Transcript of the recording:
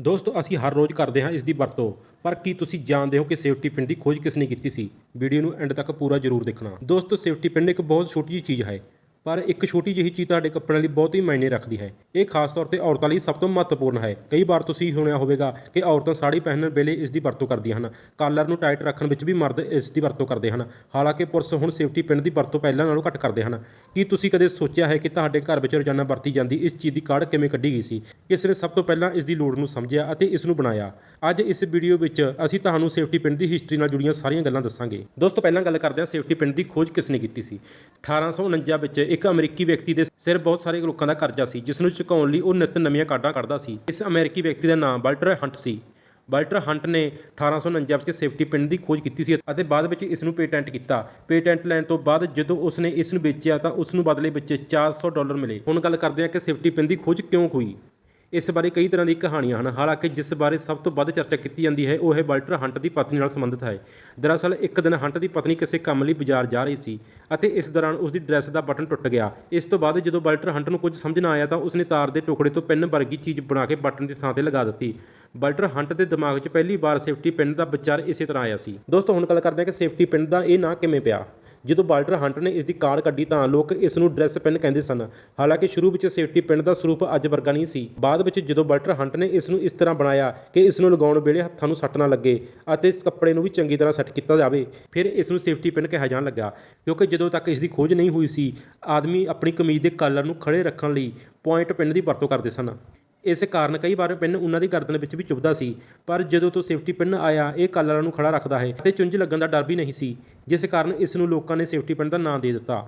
ਦੋਸਤੋ, ਅਸੀਂ ਹਰ ਰੋਜ਼ ਕਰਦੇ ਹਾਂ ਇਸ ਦੀ ਵਰਤੋਂ। ਪਰ ਕੀ ਤੁਸੀਂ ਜਾਣਦੇ ਹੋ ਕਿ ਸੇਫਟੀ ਪਿੰਨ ਦੀ ਖੋਜ ਕਿਸ ਨੇ ਕੀਤੀ ਸੀ? ਵੀਡੀਓ ਨੂੰ ਐਂਡ ਤੱਕ ਪੂਰਾ ਜ਼ਰੂਰ ਦੇਖਣਾ। ਦੋਸਤੋ, ਸੇਫਟੀ ਪਿੰਨ ਇੱਕ ਬਹੁਤ ਛੋਟੀ ਜਿਹੀ ਚੀਜ਼ ਹੈ। ਪਰ ਇੱਕ ਛੋਟੀ ਜਿਹੀ ਚੀਜ਼ ਤੁਹਾਡੇ ਕੱਪੜਿਆਂ ਲਈ ਬਹੁਤ ਹੀ ਮਾਇਨੇ ਰੱਖਦੀ ਹੈ। ਇਹ ਖਾਸ ਤੌਰ ਤੇ ਔਰਤਾਂ ਲਈ ਸਭ ਤੋਂ ਮਹੱਤਵਪੂਰਨ ਹੈ। ਕਈ ਵਾਰ ਤੁਸੀਂ ਸੁਣਿਆ ਹੋਵੇਗਾ ਕਿ ਔਰਤਾਂ ਸਾੜੀ ਪਹਿਨਣ ਵੇਲੇ ਇਸ ਦੀ ਵਰਤੋਂ ਕਰਦੀਆਂ ਹਨ। ਕਾਲਰ ਨੂੰ ਟਾਈਟ ਰੱਖਣ ਵਿੱਚ ਵੀ ਮਰਦ ਇਸ ਦੀ ਵਰਤੋਂ ਕਰਦੇ ਹਨ। ਹਾਲਾਂਕਿ ਪੁਰਸ਼ ਹੁਣ ਸੇਫਟੀ ਪਿੰਨ ਦੀ ਵਰਤੋਂ ਪਹਿਲਾਂ ਨਾਲੋਂ ਘੱਟ ਕਰਦੇ ਹਨ। ਕੀ ਤੁਸੀਂ ਕਦੇ ਸੋਚਿਆ ਹੈ ਕਿ ਤੁਹਾਡੇ ਘਰ ਵਿੱਚ ਰੋਜ਼ਾਨਾ ਵਰਤੀ ਜਾਂਦੀ ਇਸ ਚੀਜ਼ ਦੀ ਕਾਢ ਕਿਵੇਂ ਕੱਢੀ ਗਈ ਸੀ? ਕਿਸ ਨੇ ਸਭ ਤੋਂ ਪਹਿਲਾਂ ਇਸ ਦੀ ਲੋੜ ਨੂੰ ਸਮਝਿਆ ਅਤੇ ਇਸ ਨੂੰ ਬਣਾਇਆ? ਅੱਜ ਇਸ ਵੀਡੀਓ ਵਿੱਚ ਅਸੀਂ ਤੁਹਾਨੂੰ ਸੇਫਟੀ ਪਿੰਨ ਦੀ ਹਿਸਟਰੀ ਨਾਲ ਜੁੜੀਆਂ ਸਾਰੀਆਂ ਗੱਲਾਂ ਦੱਸਾਂਗੇ। ਦੋਸਤੋ, ਪਹਿਲਾਂ ਗੱਲ ਕਰਦੇ ਹਾਂ ਸੇਫਟੀ ਪਿੰਨ ਦੀ ਖੋਜ ਕਿਸ ਨੇ ਕੀਤੀ ਸੀ? 1849 ਵਿੱਚ ਇੱਕ ਅਮਰੀਕੀ ਵਿਅਕਤੀ ਦੇ ਸਿਰ ਬਹੁਤ ਸਾਰੇ ਲੋਕਾਂ ਦਾ ਕਰਜ਼ਾ ਸੀ, ਜਿਸ ਨੂੰ ਚੁਕਾਉਣ ਲਈ ਉਹ ਨਿਤ ਨਵੀਆਂ ਕਾਢਾਂ ਕੱਢਦਾ ਸੀ। ਇਸ ਅਮਰੀਕੀ ਵਿਅਕਤੀ ਦਾ ਨਾਮ ਬਲਟਰ ਹੰਟ ਸੀ। ਬਲਟਰ ਹੰਟ ਨੇ 1849 ਵਿੱਚ ਸੇਫਟੀ ਪਿੰਨ ਦੀ ਖੋਜ ਕੀਤੀ ਸੀ ਅਤੇ ਬਾਅਦ ਵਿੱਚ ਇਸ ਨੂੰ ਪੇਟੈਂਟ ਕੀਤਾ। ਪੇਟੈਂਟ ਲੈਣ ਤੋਂ ਬਾਅਦ ਜਦੋਂ ਉਸ ਨੇ ਇਸ ਨੂੰ ਵੇਚਿਆ ਤਾਂ ਉਸ ਨੂੰ ਬਦਲੇ ਵਿੱਚ 400 ਡਾਲਰ ਮਿਲੇ। ਹੁਣ ਗੱਲ ਕਰਦੇ ਹਾਂ ਕਿ ਸੇਫਟੀ ਪਿੰਨ ਦੀ ਖੋਜ ਕਿਉਂ ਹੋਈ? ਇਸ ਬਾਰੇ ਕਈ ਤਰ੍ਹਾਂ ਦੀ ਕਹਾਣੀਆਂ ਹਨ। ਹਾਲਾਂਕਿ ਜਿਸ ਬਾਰੇ ਸਭ ਤੋਂ ਵੱਧ ਚਰਚਾ ਕੀਤੀ ਜਾਂਦੀ ਹੈ, ਉਹ ਹੈ ਵਾਲਟਰ ਹੰਟ ਦੀ ਪਤਨੀ ਨਾਲ ਸੰਬੰਧਿਤ ਹੈ। ਦਰਅਸਲ, ਇੱਕ ਦਿਨ ਹੰਟ ਦੀ ਪਤਨੀ ਕਿਸੇ ਕੰਮ ਲਈ ਬਾਜ਼ਾਰ ਜਾ ਰਹੀ ਸੀ ਅਤੇ ਇਸ ਦੌਰਾਨ ਉਸ ਦੀ ਡਰੈਸ ਦਾ ਬਟਨ ਟੁੱਟ ਗਿਆ। ਇਸ ਤੋਂ ਬਾਅਦ ਜਦੋਂ ਵਾਲਟਰ ਹੰਟ ਨੂੰ ਕੁਝ ਸਮਝ ਨਾ ਆਇਆ ਤਾਂ ਉਸ ਨੇ ਤਾਰ ਦੇ ਟੁਕੜੇ ਤੋਂ ਪਿੰਨ ਵਰਗੀ ਚੀਜ਼ ਬਣਾ ਕੇ ਬਟਨ ਦੀ ਥਾਂ ਤੇ ਲਗਾ ਦਿੱਤੀ। ਵਾਲਟਰ ਹੰਟ ਦੇ ਦਿਮਾਗ 'ਚ ਪਹਿਲੀ ਵਾਰ ਸੇਫਟੀ ਪਿੰਨ ਦਾ ਵਿਚਾਰ ਇਸੇ ਤਰ੍ਹਾਂ ਆਇਆ ਸੀ। ਦੋਸਤੋ, ਹੁਣ ਗੱਲ ਕਰਦੇ ਹਾਂ ਕਿ ਸੇਫਟੀ ਪਿੰਨ ਦਾ ਇਹ ਨਾਂ ਕਿਵੇਂ ਪਿਆ? ਜਦੋਂ ਬਾਲਟਰ ਹੰਟ ਨੇ ਇਸ ਦੀ ਕਾਰਡ ਕੱਢੀ ਤਾਂ ਲੋਕ ਇਸ ਨੂੰ ਡਰੈਸ ਪਿੰਨ ਕਹਿੰਦੇ ਸਨ। ਹਾਲਾਂਕਿ ਸ਼ੁਰੂ ਵਿੱਚ ਸੇਫਟੀ ਪਿੰਨ ਦਾ ਸਰੂਪ ਅੱਜ ਵਰਗਾ ਨਹੀਂ ਸੀ। ਬਾਅਦ ਵਿੱਚ ਜਦੋਂ ਵਾਲਟਰ ਹੰਟ ਨੇ ਇਸ ਨੂੰ ਇਸ ਤਰ੍ਹਾਂ ਬਣਾਇਆ ਕਿ ਇਸ ਨੂੰ ਲਗਾਉਣ ਵੇਲੇ ਹੱਥਾਂ ਨੂੰ ਸੱਟ ਨਾ ਲੱਗੇ ਅਤੇ ਇਸ ਕੱਪੜੇ ਨੂੰ ਵੀ ਚੰਗੀ ਤਰ੍ਹਾਂ ਸੈੱਟ ਕੀਤਾ ਜਾਵੇ, ਫਿਰ ਇਸ ਨੂੰ ਸੇਫਟੀ ਪਿੰਨ ਕਿਹਾ ਜਾਣ ਲੱਗਾ। ਕਿਉਂਕਿ ਜਦੋਂ ਤੱਕ ਇਸ ਦੀ ਖੋਜ ਨਹੀਂ ਹੋਈ ਸੀ, ਆਦਮੀ ਆਪਣੀ ਕਮੀਜ਼ ਦੇ ਕਾਲਰ ਨੂੰ ਖੜੇ ਰੱਖਣ ਲਈ ਪੁਆਇੰਟ ਪਿੰਨ ਦੀ ਵਰਤੋਂ ਕਰਦੇ ਸਨ। ਇਸ ਕਾਰਨ ਕਈ ਵਾਰ ਪਿੰਨ ਉਹਨਾਂ ਦੀ ਗਰਦਨ ਵਿੱਚ ਵੀ ਚੁਭਦਾ ਸੀ। ਪਰ ਜਦੋਂ ਤੋਂ ਸੇਫਟੀ ਪਿੰਨ ਆਇਆ, ਇਹ ਕਾਲਰਾਂ ਨੂੰ ਖੜਾ ਰੱਖਦਾ ਹੈ ਅਤੇ ਚੁੰਝ ਲੱਗਣ ਦਾ ਡਰ ਵੀ ਨਹੀਂ ਸੀ, ਜਿਸ ਕਾਰਨ ਇਸ ਨੂੰ ਲੋਕਾਂ ਨੇ ਸੇਫਟੀ ਪਿੰਨ ਦਾ ਨਾਂ ਦੇ ਦਿੱਤਾ।